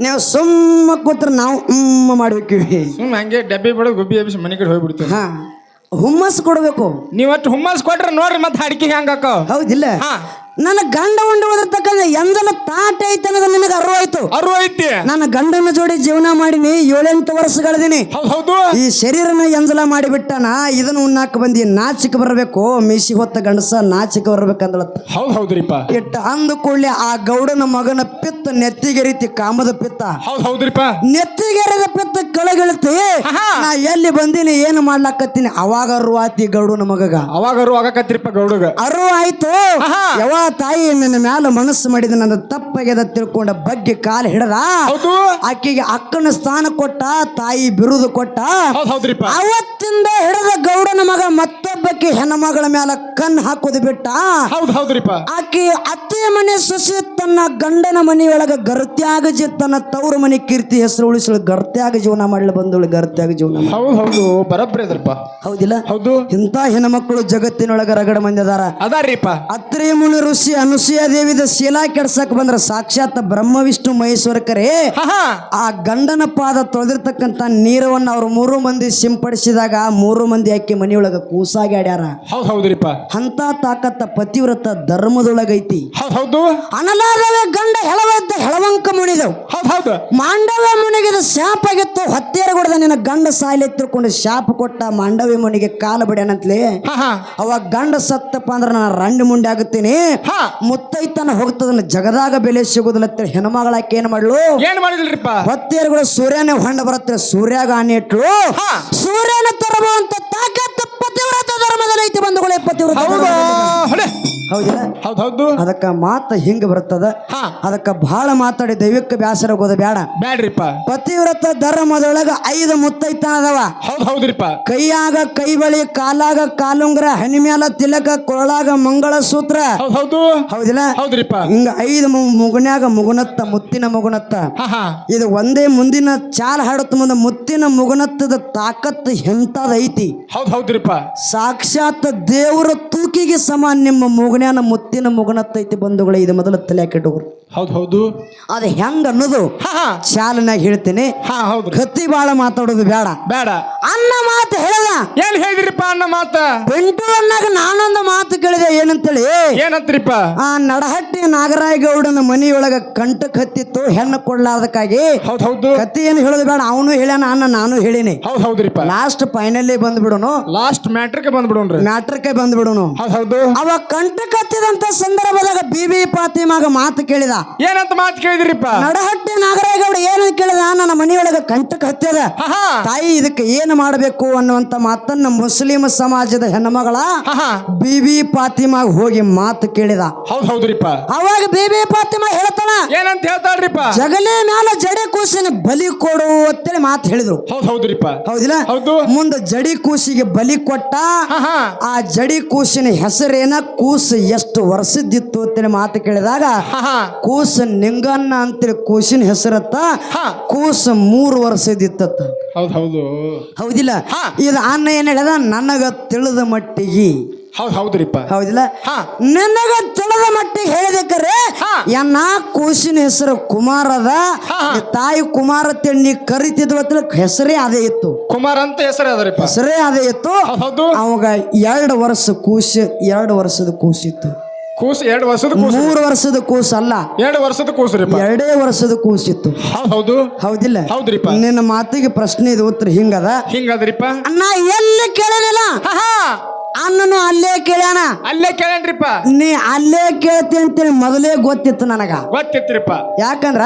ನೀವು ಸುಮ್ಮ ಕೂತ್ರ ನಾವು ಹ್ಮ್ ಮಾಡ್ಬೇಕಿವಿ ಸುಮ್ ಹಂಗೆ ಡಬ್ಬಿ ಬಿಡ ಗುಬ್ಬಿ ಎಬ್ಬಿಸಿ ಮನೆ ಕಡೆ ಹೋಗ್ಬಿಡ್ತೀವಿ. ಹಾ ಹುಮ್ಮಸ್ ಕೊಡ್ಬೇಕು. ನೀವತ್ತು ಹುಮ್ಮಸ್ ಕೊಟ್ರೆ ನೋಡ್ರಿ ಮತ್ತೆ ಅಡಿಕೆ ಹೆಂಗ ಹಾಕೋ. ಹೌದಿಲ್ಲ. ಹಾ. ನನ್ನ ಗಂಡ ಉಂಡು ಹೋದಿರ್ತಕ್ಕಂಥ ಎಂದನ ತಾಟ ಐತೆ ಅನ್ನೋದು ನಿಮಗೆ ಅರ್ವ ಆಯ್ತು. ಅರು ಐತಿ. ನನ್ನ ಗಂಡನ ಜೋಡಿ ಜೀವನ ಮಾಡಿನಿ ಏಳೆಂಟು ವರ್ಷಗಳದೀನಿ ಕಳೆದೀನಿ ಹೌದು ಈ ಶರೀರನ ಎಂಜಲ ಮಾಡಿಬಿಟ್ಟನ ಇದನ್ನ ಉಣ್ಣಾಕ ಬಂದಿ ನಾಚಿಕ ಬರಬೇಕು ಮೀಸಿ ಹೊತ್ತ ಗಂಡಸ ನಾಚಿಕ ಬರ್ಬೇಕಂದಳತ್ತ. ಹೌದ್ ಹೌದ್ರಿಪ್ಪ. ಇಟ್ಟ ಅಂದ ಕೂಡಲೇ ಆ ಗೌಡನ ಮಗನ ಪಿತ್ತ ನೆತ್ತಿಗೆರಿತಿ ಕಾಮದ ಪಿತ್ತ. ಹೌದು ಹೌದ್ರಿಪ್ಪ. ನೆತ್ತಿಗೆರದ ಪಿತ್ತ ಕೆಳಗಿಳತಿ. ನಾ ಎಲ್ಲಿ ಬಂದೀನಿ ಏನು ಮಾಡ್ಲಾಕತ್ತೀನಿ ಅವಾಗ ಅರುವಾತಿ ಗೌಡನ ಮಗಗ. ಅವಾಗ ಆಗಕತ್ರಿಪ್ಪ ಗೌಡಗ. ಅರು ಆಯ್ತು. ಆಹಾ. ತಾಯಿ ನನ್ನ ಮ್ಯಾಲ ಮನಸ್ಸು ಮಾಡಿದ ನನ್ನ ತಪ್ಪಗೆದ ತಿಳ್ಕೊಂಡ ಬಗ್ಗೆ ಕಾಲು ಹಿಡದ ಆಕೆಗೆ ಅಕ್ಕನ ಸ್ಥಾನ ಕೊಟ್ಟ ತಾಯಿ ಬಿರುದು ಕೊಟ್ಟ ಅವತ್ತಿಂದ ಹಿಡಿದ ಗೌಡನ ಮಗ ಮತ್ತೊಬ್ಬಕ್ಕೆ ಹೆಣ್ಣುಮಗಳ ಮ್ಯಾಲ ಕಣ್ಣು ಹಾಕೋದು ಬಿಟ್ಟ? ಹೌದ್ ಹೌದ್ರಿಪ್ಪ ಆಕೆ ಅತ್ತೆ ಮನೆ ಸೊಸೆ ತನ್ನ ಗಂಡನ ಮನೆಯೊಳಗ ಗರ್ತ್ಯಾಗ ಜಿ ತನ್ನ ತವ್ರ ಮನೆ ಕೀರ್ತಿ ಹೆಸರು ಉಳಿಸಲು ಗರ್ತ್ಯಾಗ ಜೀವನ ಮಾಡಲು ಬಂದಳು ಗರ್ತ್ಯಾಗ ಜೀವನ ಹೌದು ಹೌದ್ ಬರಬ್ರಿ ಅದ್ರಪ್ಪ. ಹೌದಿಲ್ಲ? ಹೌದು. ಇಂಥ ಹೆಣ್ಮಕ್ಳು ಜಗತ್ತಿನೊಳಗ ರಗಡ ಮಂದಿ ಅದಾರ ಅದಾರ್ರಿಪ್ಪ ಅತ್ರಿ ಮುನಿ ಋಷಿ ಅನುಸೂಯ ದೇವಿದ ಶೀಲಾ ಕೆಡ್ಸಕ್ ಬಂದ್ರ ಸಾಕ್ಷಾತ್ ಬ್ರಹ್ಮ ವಿಷ್ಣು ಮಹೇಶ್ವರಕರೇ ಕರೆ. ಹಾ ಆ ಗಂಡನ ಪಾದ ತೊಳೆದಿರ್ತಕ್ಕಂಥ ನೀರವನ್ನು ಅವ್ರ ಮೂರು ಮಂದಿ ಸಿಂಪಡಿಸಿದಾಗ ಮೂರು ಮಂದಿ ಆಕೆ ಮನೆಯೊಳಗ ಕೂಸಾಗಿ ಆಡ್ಯಾರ ಹೌದ್ ಹೌದ್ರಿಪ್ಪ. ಅಂತ ತಾಕತ್ತ ಪತಿವ್ರತ ಧರ್ಮದೊಳಗೈತಿ. ಹೌದ್ ಹೌದು. ಅನಲಾದವೇ ಗಂಡ ಹೆಳವದ್ದ ಹೆಳವಂಕ ಮುಣಿದವು ಹೌದ್ ಹೌದು. ಮಾಂಡವ್ಯ ಮುನಿಗಿದ ಶಾಪ ಆಗಿತ್ತು ಹತ್ತೇರ ಕೊಡದ ನಿನ್ನ ಗಂಡ ಸಾಯಿಲೆ ತಿಳ್ಕೊಂಡು ಶಾಪ ಕೊಟ್ಟ ಮಾಂಡವ್ಯ ಮುನಿಗೆ ಕಾಲ ಬಿಡ್ಯಾನಂತ್ಲಿ ಹಾ ಹಾ. ಅವಾಗ ಗಂಡ ಸತ್ತಪ್ಪ ಅಂದ್ರೆ ನಾನು ರಂಡು ಮುಂಡೆ ಆಗುತ್ತೀನಿ. ಹಾ. ಮುತ್ತೈತನ ಹೋಗ್ತದನ್ನ ಜಗದಾಗ ಬೆಲೆ ಸಿಗುದಿಲ್ಲತ್ತೇಳಿ ಹೆಣ್ಮಗಳಾಕೆ ಏನ್ ಮಾಡ್ಲು? ಏನ್ ಮಾಡಿದ್ರಿಪ್ಪ? ಹೊತ್ತೇರುಗಳು ಸೂರ್ಯನೇ ಹೊಂಡ ಬರುತ್ತೆ ಸೂರ್ಯಾಗ ಆನೆ ಇಟ್ಲು. ಹಾ. ಸೂರ್ಯನ ಅಂತ ತಾಕತ್ತು ಪತಿವ್ರತ ಧರ್ಮದಲ್ಲಿ ಬಂಧುಗಳೇ ಪತಿವ್ರತ ಹೌದಾ. ಹೊಡೆ ಹೌದಿಲ್ಲ? ಹೌದು ಹೌದು. ಅದಕ್ಕ ಮಾತ ಹಿಂಗ ಬರ್ತದ? ಹಾ. ಅದಕ್ಕ ಬಹಳ ಮಾತಾಡಿ ದೈವಕ್ಕೆ ಬ್ಯಾಸರ ಹೋಗೋದು ಬೇಡ ಬ್ಯಾಡ್ರಿಪ್ಪ. ಪತಿವ್ರತ ಧರ್ಮದೊಳಗ ಐದು ಮುತ್ತೈತನ ಅದವ ಹೌದ್ ಹೌದ್ರಿಪ್ಪ. ಕೈಯಾಗ ಕೈ ಬಳಿ ಕಾಲಾಗ ಕಾಲುಂಗ್ರ ಹನಿ ಮ್ಯಾಲ ತಿಲಕ ಕೊರಳಾಗ ಮಂಗಳ ಸೂತ್ರ ಹೌದ್ ಹೌದು. ಹೌದಿಲ್ಲ? ಹೌದ್ರಿಪ್ಪ. ಹಿಂಗ ಐದು ಮು- ಮುಗುನ್ಯಾಗ ಮುಗುನತ್ತ ಮುತ್ತಿನ ಮುಗುನತ್ತ. ಹಾ ಹಾ. ಇದು ಒಂದೇ ಮುಂದಿನ ಚಾಲ್ ಹಾಡತ್ ಮುಂದ ಮುತ್ತಿನ ಮುಗುನತ್ತದ ತಾಕತ್ ಎಂತದ ಐತಿ? ಹೌದ್ ಹೌದ್ರಿಪ್ಪ. ಸಾಕ್ಷಾತ್ ದೇವರ ತೂಕಿಗೆ ಸಮ ನಿಮ್ಮ ಮುಗುನ್ಯಾನ ಮುತ್ತಿನ ಮುಗುನತ್ತ ಐತಿ ಬಂಧುಗಳೇ ಇದು ಮೊದಲು ತಲೆ ಕೆಟ್ಟವರು ಹೌದು ಹೌದು. ಅದು ಹೆಂಗ ಅನ್ನೋದು ಹಾ. ಹೇಳ್ತೇನೆ. ಹಾ ಕತ್ತಿ ಬಾಳ ಮಾತಾಡೋದು ಬೇಡ ಬೇಡ ಅನ್ನ ಮಾತು ಹೇಳದ. ಏನ್ ಹೇಳಿದ್ರಿಪ್ಪ ಅನ್ನ ಮಾತ? ಪೆಂಟು ಅನ್ನಾಗ ನಾನೊಂದು ಮಾತು ಕೇಳಿದೆ ಏನಂತೇಳಿ? ಏನಂತ್ರಿಪ್ಪ? ಆ ನಡಹಟ್ಟಿ ನಾಗರಾಯಗೌಡನ ಮನೆಯೊಳಗ ಮನಿಯೊಳಗ ಕತ್ತಿತ್ತು ಹತ್ತಿತ್ತು ಹೆಣ್ಣು ಕೊಡ್ಲಾರ್ದಕ್ಕಾಗಿ. ಹೌದು ಹೌದು. ಕತ್ತಿ ಏನು ಹೇಳೋದು ಬೇಡ ಅವನು ಹೇಳ್ಯಾನ ಅನ್ನ ನಾನು ಹೇಳಿನಿ. ಹೌದ್ ಹೌದ್ರಿಪ್ಪ. ಲಾಸ್ಟ್ ಫೈನಲ್ ಬಂದ್ಬಿಡೋನು. ಲಾಸ್ಟ್ ಮ್ಯಾಟ್ರಿಕ್ ಬಂದ್ಬಿಡೋನ್ರಿ. ಮ್ಯಾಟ್ರಿಕ್ ಬಂದ್ಬಿಡೋನು. ಹೌದ್ ಹೌದು. ಅವ ಕಂಟಕ್ ಹತ್ತಿದಂತ ಸಂದರ್ಭದಾಗ ಬಿಬಿ ಪಾತಿಮಾಗ ಮಾತು ಕೇಳಿದ. ಏನಂತ ಮಾತು ಕೇಳಿದ್ರಿಪ್ಪ? ನಡಹಟ್ಟಿ ನಾಗರಾಯಗೌಡ ಏನಂತ ಕೇಳಿದ? ನನ್ನ ಮನೆಯೊಳಗ ಕಂಟಕ ಹತ್ಯದ ಹಾ ಹಾ. ತಾಯಿ ಇದಕ್ಕೆ ಏನು ಮಾಡಬೇಕು ಅನ್ನುವಂತ ಮಾತನ್ನ ಮುಸ್ಲಿಂ ಸಮಾಜದ ಹೆಣ್ಣುಮಗಳ ಹಾ ಹಾ. ಬಿಬಿ ಪಾತಿಮಾಗ ಹೋಗಿ ಮಾತು ಕೇಳಿದ. ಹೌದ್ ಹೌದ್ರಿಪ್ಪ. ಅವಾಗ ಬಿಬಿ ಪಾತಿಮಾ ಹೇಳ್ತಾನ ಏನಂತ ಹೇಳ್ತಾಳ್ರಿಪ್ಪ? ಜಗಲಿ ಮ್ಯಾಲ ಜಡೆ ಕೂಸಿನ ಬಲಿ ಕೊಡು ಅಂತೇಳಿ ಮಾತು ಹೇಳಿದ್ರು. ಹೌದು ಹೌದ್ರಿಪ್ಪ. ಹೌದಿಲ್ಲ? ಹೌದು. ಮುಂದೆ ಜಡಿ ಕೂಸಿಗೆ ಬಲಿ ಕೊಟ್ಟ ಆ ಜಡಿ ಕೂಸಿನ ಹೆಸರೇನ ಕೂಸು ಎಷ್ಟು ವರ್ಷದಿತ್ತು ಅಂತೇಳಿ ಮಾತು ಕೇಳಿದಾಗ ಕೂಸು ನಿಂಗಣ್ಣ ಅಂತೇಳಿ ಕೂಸಿನ ಹೆಸರತ್ತ. ಕೂಸು ಮೂರು ಹೌದು ಹೌದಿಲ್ಲ? ಇದು ಅನ್ನ ಏನ್ ಹೇಳ್ಯದ ನನಗ ತಿಳಿದ ಮಟ್ಟಿಗೆ. ಹೌದ್ ಹೌದ್ರಿಪ್ಪ. ಹೌದಿಲ್ಲ? ನನಗ ತಿಳಿದ ಮಟ್ಟಿಗೆ ಹೇಳಿದಕ್ಕರೆ. ಎನ್ನ ಕೂಸಿನ ಹೆಸರು ಕುಮಾರ ಅದ ತಾಯಿ ಕುಮಾರ ನೀ ಕರಿತಿದ್ವ ಅಂತ ಹೆಸರೇ ಅದೇ ಇತ್ತು. ಕುಮಾರ ಅಂತ ಹೆಸರು ಅದರಿಪ್ಪ. ಹೆಸರೇ ಅದೇ ಇತ್ತು. ಅವಾಗ ಎರಡು ವರ್ಷ ಕೂಸಿ ಎರಡು ವರ್ಷದ ಕೂಸಿತ್ತು ಕೂಸು ಎರಡು ವರ್ಷದ ಕೂಸು. ಮೂರು ವರ್ಷದ ಕೂಸು ಅಲ್ಲ. ಎರಡು ವರ್ಷದ ಕೂಸು ಎರಡೇ ವರ್ಷದ ಕೂಸಿತ್ತು ಹೌದ್ ಹೌದು. ಹೌದಿಲ್ಲ? ಹೌದ್ರಿಪ್ಪ. ನಿನ್ನ ಮಾತಿಗೆ ಪ್ರಶ್ನೆ ಇದು ಉತ್ತರ ಹಿಂಗದ? ಹಿಂಗದ್ರಿಪ್ಪ. ಅಣ್ಣ ಎಲ್ಲಿ ಕೇಳಲಿಲ್ಲ ಅನ್ನನು ಅಲ್ಲೇ ಕೇಳ್ಯಾನ. ಅಲ್ಲೇ ಕೇಳೇನ್ರಿಪ್ಪ? ನೀ ಅಲ್ಲೇ ಕೇಳ್ತಿ ಅಂತೇಳಿ ಮೊದಲೇ ಗೊತ್ತಿತ್ತು ನನಗ. ಗೊತ್ತಿತ್ರಿಪ್ಪ. ಯಾಕಂದ್ರ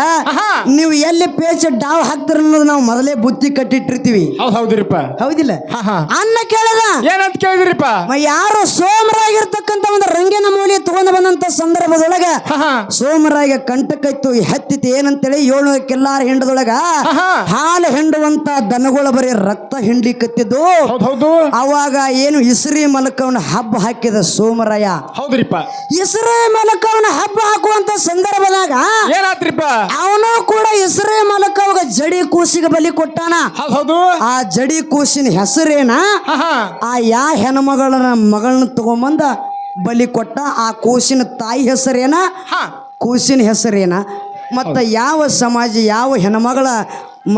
ನೀವು ಎಲ್ಲಿ ಪೇಚ ಡಾವ್ ಹಾಕ್ತಾರ ಅನ್ನೋದು ನಾವು ಮೊದಲೇ ಬುತ್ತಿ ಕಟ್ಟಿಟ್ಟಿರ್ತೀವಿ. ಹೌದ್ ಹೌದ್ರಿಪ್ಪ. ಹೌದಿಲ್ಲ? ಅನ್ನ ಕೇಳದ ಏನಂತ ಕೇಳಿದ್ರಿಪ್ಪ? ಯಾರು ಸೋಮರಾಗಿರ್ತಕ್ಕಂತ ಒಂದು ರಂಗಿನ ಮೂಲಿ ತಗೊಂಡು ಬಂದಂತ ಸಂದರ್ಭದೊಳಗ ಸೋಮರಾಗ ಕಂಟಕೈತು ಹತ್ತಿತ್ತು ಏನಂತೇಳಿ ಏಳು ಕೆಲ್ಲಾರ ಹಿಂಡದೊಳಗ ಹಾಲು ಹಿಂಡುವಂತ ದನಗಳ ಬರೀ ರಕ್ತ ಹಿಂಡಿಕತ್ತಿದ್ದು ಕತ್ತಿದ್ದು ಅವಾಗ ಏನು ಇಸ್ರಿ ಮಲಕವನ ಹಬ್ಬ ಹಾಕಿದ ಸೋಮರಾಯ. ಹೌದ್ರಿಪ್ಪ. ಇಸ್ರೇ ಮಲಕವನ ಹಬ್ಬ ಹಾಕುವಂತ ಸಂದರ್ಭದಾಗ ಏನಾತ್ರಿಪ್ಪ ಅವನು ಕೂಡ ಇಸ್ರೇ ಮಲಕ ಅವಾಗ ಜಡಿ ಕೂಸಿಗೆ ಬಲಿ ಕೊಟ್ಟಾನ. ಹೌದ್ ಆ ಜಡಿ ಕೂಸಿನ ಹೆಸರೇನ? ಆ ಯಾ ಹೆಣ್ಮಗಳನ್ನ ಮಗಳನ್ನ ತಗೊಂಬಂದ ಬಲಿ ಕೊಟ್ಟ ಆ ಕೂಸಿನ ತಾಯಿ ಹೆಸರೇನ? ಕೂಸಿನ ಹೆಸರೇನ? ಮತ್ತ ಯಾವ ಸಮಾಜ ಯಾವ ಹೆಣ್ಮಗಳ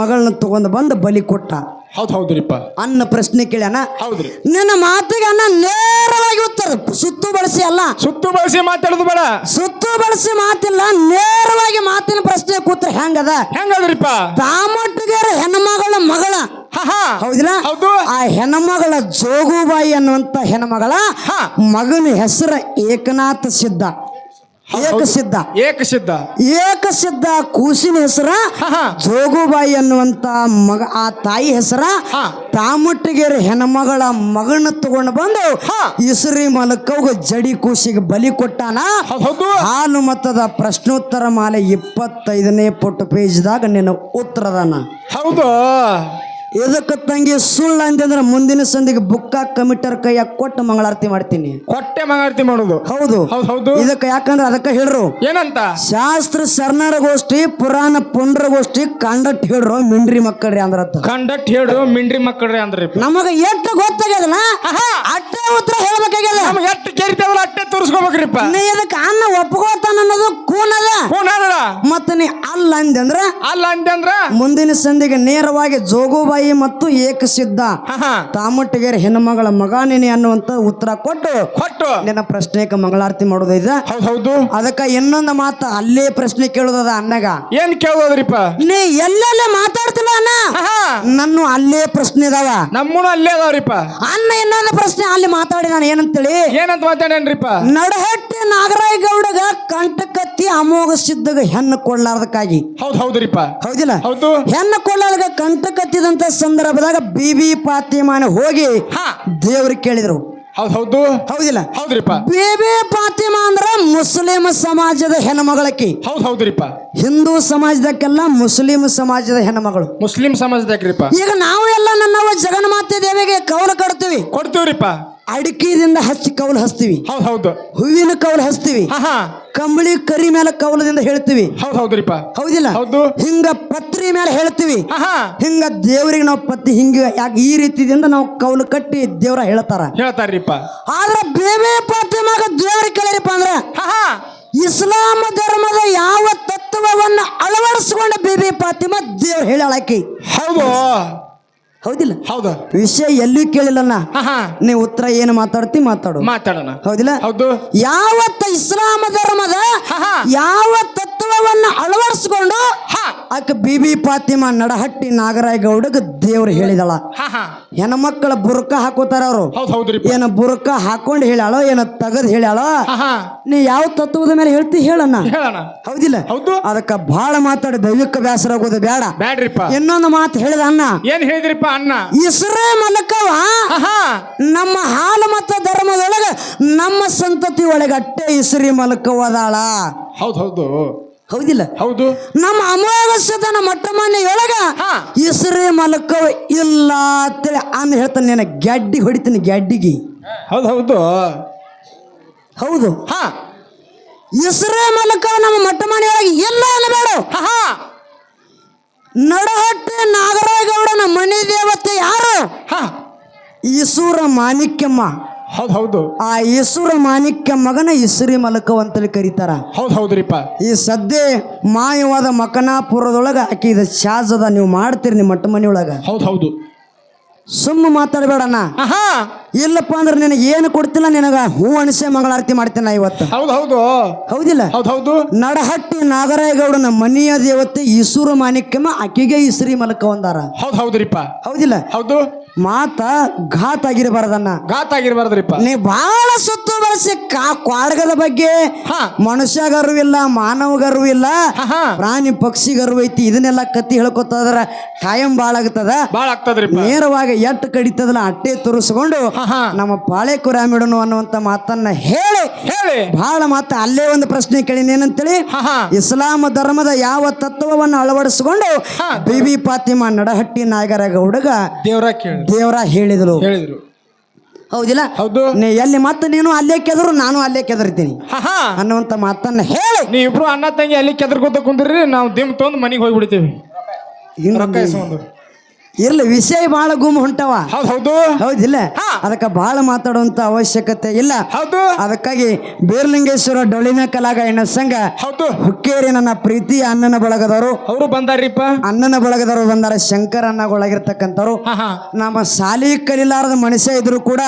ಮಗಳನ್ನ ತಗೊಂಡು ಬಂದು ಬಲಿ ಕೊಟ್ಟ? ಹೌದ್ ಹೌದ್ರಿಪ್ಪ. ಅನ್ನ ಪ್ರಶ್ನೆ ಕೇಳ್ಯಾನ? ಹೌದ್ರಿ. ನಿನ್ನ ಮಾತಿಗೆ ಅನ್ನ ನೇರವಾಗಿ ಉತ್ತರ. ಸುತ್ತು ಬಳಸಿ ಅಲ್ಲ. ಸುತ್ತು ಬಳಸಿ ಮಾತಾಡೋದು ಬೇಡ. ಸುತ್ತು ಬಳಸಿ ಮಾತಿಲ್ಲ ನೇರವಾಗಿ ಮಾತಿನ ಪ್ರಶ್ನೆ ಕೂತ್ರ ಹೆಂಗದ? ಹೆಂಗದ್ರಿಪ್ಪ? ದಾಮಟ್ಟಿಗೆರ ಹೆಣ್ಮಗಳ ಮಗಳ. ಹೌದಿಲ್ಲ? ಹೌದು. ಆ ಹೆಣ್ಮಗಳ ಜೋಗುಬಾಯಿ ಅನ್ನುವಂತ ಹೆಣ್ಮಗಳ ಮಗನ ಹೆಸರು ಏಕನಾಥ ಸಿದ್ಧ. ಏಕಸಿದ್ಧ. ಏಕಸಿದ್ಧ. ಏಕಸಿದ್ಧ ಕೂಸಿನ ಹೆಸರ ಜೋಗುಬಾಯಿ ಅನ್ನುವಂತ ಮಗ ಆ ತಾಯಿ ಹೆಸರ. ತಾಮಟ್ಟಿಗೆರ ಹೆಣ್ಮಗಳ ಮಗನ ತಗೊಂಡು ಬಂದು. ಇಸ್ರಿ ಮಲಕವ್ಗ ಜಡಿ ಕೂಸಿಗೆ ಬಲಿ ಕೊಟ್ಟಾನ. ಹಾಲು ಮತದ ಪ್ರಶ್ನೋತ್ತರ ಮಾಲೆ ಇಪ್ಪತ್ತೈದನೇ ಪುಟ ಪೇಜ್ದಾಗ ನಿನ್ನ ಉತ್ತರದಾನ. ಹೌದು. ಇದಕ್ಕೆ ತಂಗಿ ಸುಳ್ಳ ಅಂತಂದ್ರೆ ಮುಂದಿನ ಸಂದಿಗೆ ಬುಕ್ಕ ಕಮಿಟರ್ ಕೈಯಾಗ ಕೊಟ್ಟು ಮಂಗಳಾರತಿ ಮಾಡ್ತೀನಿ. ಕೊಟ್ಟೆ ಮಂಗಳಾರತಿ ಮಾಡೋದು. ಹೌದು. ಹೌದು ಹೌದು. ಇದಕ್ಕೆ ಯಾಕಂದ್ರೆ ಅದಕ್ಕೆ ಹೇಳ್ರು. ಏನಂತ? ಶಾಸ್ತ್ರ ಶರಣರ ಗೋಷ್ಠಿ ಪುರಾಣ ಪುಂಡ್ರ ಗೋಷ್ಠಿ ಕಂಡಟ್ ಹೇಳ್ರು ಮಿಂಡ್ರಿ ಮಕ್ಕಳ್ರಿ ಅಂದ್ರ ಕಂಡಕ್ಟ್ ಹೇಳ್ರು ಮಿಂಡ್ರಿ ಮಕ್ಕಳ್ರಿ ಅಂದ್ರಿ. ನಮಗ ಎಷ್ಟು ಗೊತ್ತಾಗ್ಯದ ಅಟ್ಟೆ ಉತ್ತರ ಹೇಳ್ಬೇಕಾಗ್ಯದ. ನಮ್ಗೆ ನೀ ಇದಕ್ಕೆ ಅನ್ನ ಒಪ್ಕೋತಾನ ಅನ್ನೋದು ಕೂನದ? ಮತ್ತ ನೀ ಅಲ್ಲ ಅಂದ್ರ ಅಲ್ಲ ಅಂದ್ರ ಮುಂದಿನ ಸಂದಿಗೆ ನೇರವಾಗಿ ಜೋಗುಬಾಯಿ ಮತ್ತು ಏಕಸಿದ್ಧ ತಾಮಟ್ಟಿಗೆರೆ ಹೆಣ್ಣುಮಗಳ ಮಗ ನೀನೆ ಅನ್ನುವಂತ ಉತ್ತರ ಕೊಟ್ಟು ಕೊಟ್ಟು. ನಿನ್ನ ಪ್ರಶ್ನೆಗೆ ಮಂಗಳಾರತಿ ಮಾಡೋದು ಇದ ಹೌದು. ಅದಕ್ಕ ಇನ್ನೊಂದು ಮಾತು ಅಲ್ಲೇ ಪ್ರಶ್ನೆ ಕೇಳೋದದ ಅನ್ನಗ ಏನ್ ಕೇಳೋದ್ರಿಪ್ಪ ನೀ ಎಲ್ಲೆಲ್ಲ ಮಾತಾಡ್ತಿಲ್ಲ ಅಣ್ಣ? ನನ್ನ ಅಲ್ಲೇ ಪ್ರಶ್ನೆ ಇದಾವ. ನಮ್ಮನು ಅಲ್ಲೇ ಅದಾವ್ರಿಪ್ಪ. ಅನ್ನ ಇನ್ನೊಂದು ಪ್ರಶ್ನೆ ಅಲ್ಲಿ ಮಾತಾಡಿ ನಾನು ಏನಂತೇಳಿ? ಏನಂತ ಮಾತಾಡೇನ್ರಿಪ್ಪ ನಡಹಟ್ಟಿ ನಾಗರಾಯ ಗೌಡಗ ಕಂಟಕತ್ತಿ ಅಮೋಘ ಸಿದ್ಧಗ ಹೆಣ್ಣು ಕೊಡ್ಲಾರ್ದಕ್ಕಾಗಿ. ಹೌದ್ ಹೌದ್ರಿಪ್ಪ. ಹೌದಿಲ್ಲ? ಹೌದು. ಹೆಣ್ಣು ಕೊಳ್ಳಾರ್ದ ಕಂಟಕತ್ತಿದಂತ ಸಂದರ್ಭದಾಗ ಬಿಬಿ ಪಾತಿಮಾನ ಹೋಗಿ ಹಾ. ದೇವ್ರಿಗೆ ಕೇಳಿದ್ರು. ಹೌದ್ ಹೌದು. ಹೌದಿಲ್ಲ? ಹೌದ್ರಿಪ್ಪ. ಬೇಬಿ ಫಾತಿಮಾ ಅಂದ್ರ ಮುಸ್ಲಿಂ ಸಮಾಜದ ಹೆಣ್ಮಗಳಕಿ. ಹೌದ್ ಹೌದ್ರಿಪ್ಪ. ಹಿಂದೂ ಸಮಾಜದಕ್ಕೆಲ್ಲ ಮುಸ್ಲಿಂ ಸಮಾಜದ ಹೆಣ್ಮಗಳು. ಮುಸ್ಲಿಂ ಸಮಾಜದಾಗ್ರಿಪ್ಪ. ಈಗ ನಾವು ಎಲ್ಲ ನನ್ನವ ಜಗನ್ಮಾತೆ ದೇವಿಗೆ ಕೌಲ ಕಟ್ತೀವಿ ಕೊಡ್ತೀವ್ರಿಪ್ಪ. ಅಡಿಕೆದಿಂದ ಹಚ್ಚಿ ಕವಲು ಹಚ್ತೀವಿ. ಹೌದು ಹೌದು. ಹೂವಿನ ಕವಲು ಹಚ್ತೀವಿ. ಹಾ ಹಾ. ಕಂಬಳಿ ಕರಿ ಮೇಲೆ ಕವಲದಿಂದ ಹೇಳ್ತೀವಿ. ಹೌದು ಹೌದ್ರಿಪ್ಪ. ಹೌದಿಲ್ಲ? ಹೌದು. ಹಿಂಗ ಪತ್ರಿ ಮೇಲೆ ಹೇಳ್ತೀವಿ. ಹಾ ಹಾ. ಹಿಂಗ ದೇವರಿಗೆ ನಾವು ಪತ್ತಿ ಹಿಂಗ ಯಾಕೆ ಈ ರೀತಿಯಿಂದ ನಾವು ಕವಲು ಕಟ್ಟಿ ದೇವ್ರ ಹೇಳ್ತಾರ. ಹೇಳ್ತಾರ್ರಿಪ್ಪ. ಆದ್ರೆ ಬೇಬೆ ಪಾತಿಮಾಗ ದೇವ್ರ ಕೇಳಿರಪ್ಪ ಅಂದ್ರೆ ಹಾ ಹಾ. ಇಸ್ಲಾಂ ಧರ್ಮದ ಯಾವ ತತ್ವವನ್ನು ಅಳವಡಿಸಿಕೊಂಡ ಬೇಬಿ ಫಾತಿಮಾ ದೇವ್ರ ಹೇಳಾಕಿ ಹೌದು. ಹೌದಿಲ್ಲ? ಹೌದು. ವಿಷಯ ಎಲ್ಲಿ ಕೇಳಿಲ್ಲಣ್ಣ? ಹಾ ನೀವು ಉತ್ತರ ಏನು ಮಾತಾಡ್ತಿ ಮಾತಾಡು. ಮಾತಾಡೋಣ. ಹೌದಿಲ್ಲ? ಹೌದು. ಯಾವತ್ತ ಇಸ್ಲಾಮ ಧರ್ಮದ ಹಾ ಹಾ. ಯಾವ ತತ್ವವನ್ನು ಅಳವಡಿಸಿಕೊಂಡು ಹಾ. ಆಕೆ ಬಿಬಿ ಪಾತಿಮ ನಡಹಟ್ಟಿ ನಾಗರಾಯ ಗೌಡಗ ದೇವ್ರು ಹೇಳಿದಳ. ಮಕ್ಕಳ ಹೆಣ್ಮಕ್ಳ ಬುರ್ಕ ಹಾಕೋತಾರ ಅವರು. ಏನ ಬುರ್ಕ ಹಾಕೊಂಡು ಹೇಳ್ಯಾಳೋ ಏನ ತಗದ್ ಹೇಳ್ಯಾಳೋ ನೀ ಯಾವ ತತ್ವದ ಮೇಲೆ ಹೇಳ್ತಿ ಹೇಳಣ್ಣ. ಹೇಳೋಣ ಹೌದಿಲ್ಲ? ಹೌದು. ಅದಕ್ಕ ಬಹಳ ಮಾತಾಡಿ ದೈವಿಕ ಬೇಸರ ಆಗೋದು ಬೇಡ ಬೇಡ್ರಿಪ್ಪ ಇನ್ನೊಂದು ಮಾತು ಹೇಳಿದ ಅಣ್ಣ. ಏನ್ ಹೇಳಿದ್ರಿಪ್ಪ ಅಣ್ಣ? ಇಸ್ರೇ ಮಲಕವ ನಮ್ಮ ಹಾಲು ಮತ್ತು ಧರ್ಮದೊಳಗ ನಮ್ಮ ಸಂತತಿ ಒಳಗೆ ಅಟ್ಟೆ ಇಸ್ರಿ ಮಲಕವದಾಳ ಹೌದು ಹೌದು. ಹೌದಿಲ್ಲ? ಹೌದು. ನಮ್ಮ ಅಮಾವಾಸ್ಯದನ ಮೊಟ್ಟ ಮನೆಯೊಳಗ ಹೆಸರೇ ಇಸ್ರೇ ಮಲಕವ ಇಲ್ಲ ಅಂತೇಳಿ ಆಮೇಲೆ ಹೇಳ್ತಾನೆ ನೀನು ಗ್ಯಾಡ್ಡಿ ಹೊಡಿತೀನಿ ಗ್ಯಾಡ್ಡಿಗೆ. ಹೌದು ಹೌದು. ಹೌದು. ಹಾ. ಇಸ್ರೇ ಮಲಕ ನಮ್ಮ ಮೊಟ್ಟ ಮನೆಯೊಳಗೆ ಇಲ್ಲ ಅನ್ನಬೇಡ ಹಾ ನಡಹಟ್ಟೆ ನಡಹಟ್ಟಿ ನಾಗರಾಯಗೌಡನ ಮನೆ ದೇವತೆ ಯಾರು? ಹಾ. ಈಸೂರ ಮಾಣಿಕ್ಯಮ್ಮ. ಹೌದ್ ಹೌದು. ಆ ಈಶ್ವರ ಮಾಣಿಕ್ಯ ಮಗನ ಇಸ್ರಿ ಮಲಕ ಅಂತೇಳಿ ಕರೀತಾರ. ಹೌದು ಹೌದ್ರಿಪ್ಪ. ಈ ಸದ್ಯ ಮಾಯವಾದ ಮಕನಾಪುರದೊಳಗ ಆಕೆ ಇದು ಶಾಜದ ನೀವು ಮಾಡ್ತೀರಿ ನಿಮ್ಮ ಮಟ್ಟ ಮನೆಯೊಳಗ. ಹೌದು ಹೌದು. ಸುಮ್ಮ ಮಾತಾಡಬೇಡಣ್ಣ. ಆಹಾ. ಇಲ್ಲಪ್ಪ ಅಂದ್ರೆ ನಿನಗೆ ಏನು ಕೊಡ್ತಿಲ್ಲ ನಿನಗ ಹೂ ಅಣಸೆ ಮಂಗಳಾರತಿ ಮಾಡ್ತೀನಿ ನಾ ಇವತ್ತು. ಹೌದು ಹೌದು. ಹೌದಿಲ್ಲ? ಹೌದು ಹೌದು. ನಡಹಟ್ಟಿ ನಾಗರಾಯಗೌಡನ ಮನೆಯ ದೇವತೆ ಈಸೂರು ಮಾಣಿಕ್ಯಮ ಆಕೆಗೆ ಇಸ್ರಿ ಮಲಕ ಒಂದಾರ ಹೌದು ಹೌದ್ರಿಪ್ಪ. ಹೌದಿಲ್ಲ? ಹೌದು. ಮಾತ ಘಾತ್ ಆಗಿರಬಾರ್ದನ್ನ ಘಾತ್ ಆಗಿರ್ಬಾರ್ದ್ರಿಪ್ಪ. ನೀ ಬಹಳ ಸುತ್ತು ಬಳಸಿ ಕಾ ಕ್ವಾಡ್ಗದ ಬಗ್ಗೆ ಹಾ. ಗರ್ವ ಇಲ್ಲ ಮಾನವ ಗರ್ವ ಇಲ್ಲ ಪ್ರಾಣಿ ಪಕ್ಷಿ ಗರ್ವ ಐತಿ ಇದನ್ನೆಲ್ಲ ಕತ್ತಿ ಹೇಳ್ಕೊತದ್ರ ಟೈಮ್ ಬಾಳ ಆಗ್ತದ. ಬಾಳ ಆಗ್ತದ್ರಿ ನೇರವಾಗಿ ಎಟ್ಟು ಕಡಿತದಲ್ಲ ಅಟ್ಟೆ ತುರಿಸ್ಕೊಂಡು ನಮ್ಮ ಪಾಳೆ ಕುರಾಮಿಡನು ಅನ್ನುವಂತ ಮಾತನ್ನ ಹೇಳಿ. ಹೇಳಿ. ಬಹಳ ಮಾತ ಅಲ್ಲೇ ಒಂದು ಪ್ರಶ್ನೆ ಕೇಳಿನ ಏನಂತೇಳಿ? ಹಾ ಹಾ. ಇಸ್ಲಾಂ ಧರ್ಮದ ಯಾವ ತತ್ವವನ್ನು ಅಳವಡಿಸಿಕೊಂಡು ಬಿ ಬಿಬಿ ಪಾತಿಮಾ ನಡಹಟ್ಟಿ ನಾಯಕರ ಹುಡುಗ ದೇವರ ಕೇಳಿ. ದೇವರ ಹೇಳಿದ್ರು. ಹೇಳಿದ್ರು. ಹೌದಿಲ್ಲ? ಹೌದು. ನೀ ಎಲ್ಲಿ ಮತ್ತೆ ನೀನು ಅಲ್ಲೇ ಕೆದರು ನಾನು ಅಲ್ಲೇ ಕೆದರ್ತೀನಿ. ಹಾ ಅನ್ನುವಂತ ಮಾತನ್ನ ಹೇಳಿ. ನೀವಿಬ್ರು ಅಣ್ಣ ತಂಗಿ ಅಲ್ಲಿ ಕೆದರ್ಕೋತ ಕುಂದ್ರಿ ನಾವು ದಿಮ್ ತಂದು ಮನೆಗೆ ಹೋಗ್ಬಿಡ್ತೀವಿ. ರೊಕ್ಕ ಇಸ್ಕೊಂಡು ಇರ್ಲಿ ವಿಷಯ ಬಹಳ ಗುಮ್ ಹೊಂಟವ. ಹೌದು ಹೌದು. ಹೌದಿಲ್ಲ ಅದಕ್ಕೆ ಬಹಳ ಮಾತಾಡುವಂತ ಅವಶ್ಯಕತೆ ಇಲ್ಲ. ಹೌದು. ಅದಕ್ಕಾಗಿ ಬೇರ್ಲಿಂಗೇಶ್ವರ ಡೊಳಿನ ಕಲಾಗ ಎಣ್ಣ ಸಂಘ ಹೌದು. ಹುಕ್ಕೇರಿ ನನ್ನ ಪ್ರೀತಿ ಅಣ್ಣನ ಬಳಗದವರು. ಅವರು ಬಂದಾರಿಪ್ಪ. ಅಣ್ಣನ ಬಳಗದವರು ಬಂದಾರ ಶಂಕರ ಅಣ್ಣಗೊಳಗಿರ್ತಕ್ಕಂಥವ್ರು ಹಾ ಹಾ. ನಮ್ಮ ಸಾಲಿ ಕಲಿಲಾರದ ಮನುಷ್ಯ ಇದ್ರು ಕೂಡ